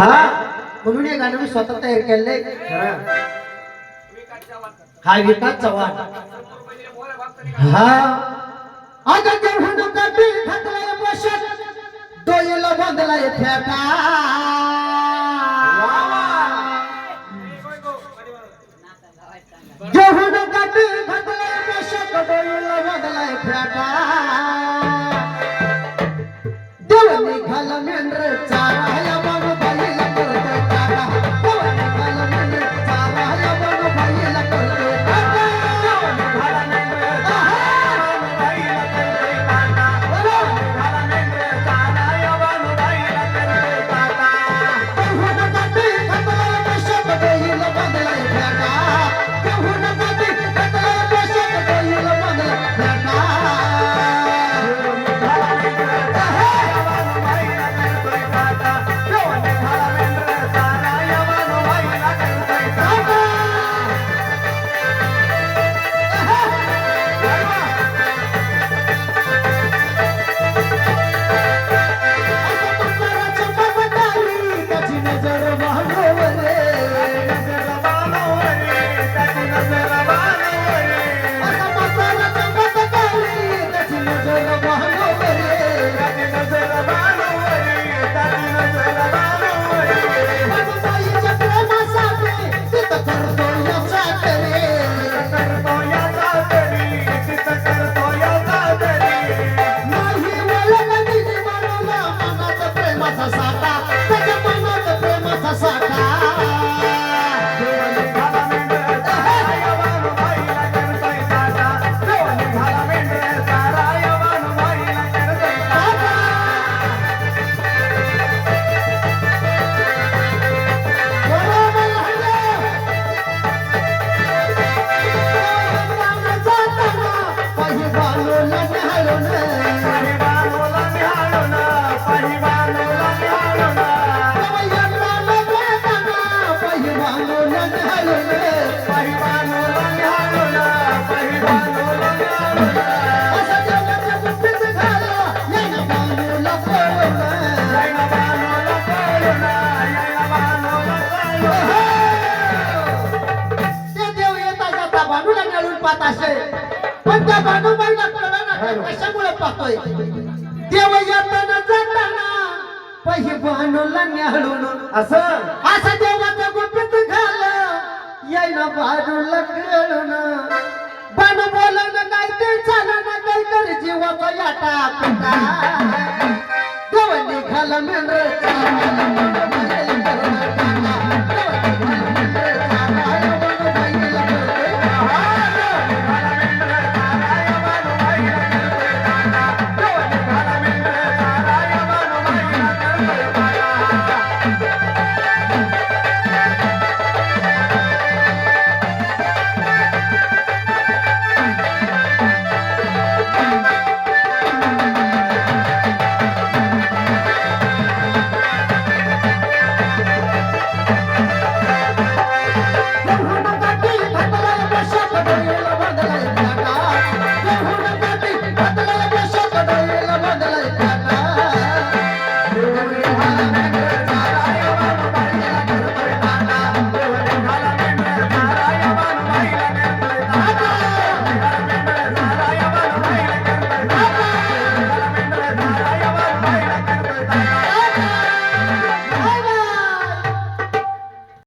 हा? म्हणून हे गाणं मी स्वतः तयार केलंय. हा विकास चव्हाण. हा? अगं जेवण काठी घातलाय बसत डोईला बांधलाय फेटा जेवण काठी घातलाय बसत डोईला बांधलाय फेटा Thank you. पण त्या भांडूबाईला कळलं कशामुळे पाहतोय देव येताना जाताना पही भांडूला असं? असं देवाचं गुपित घाल येईना भांडूला कळून बाणू बोलन काय ते चालन काय कर जीवाचा याटा पिटा देव निघाला मेंढर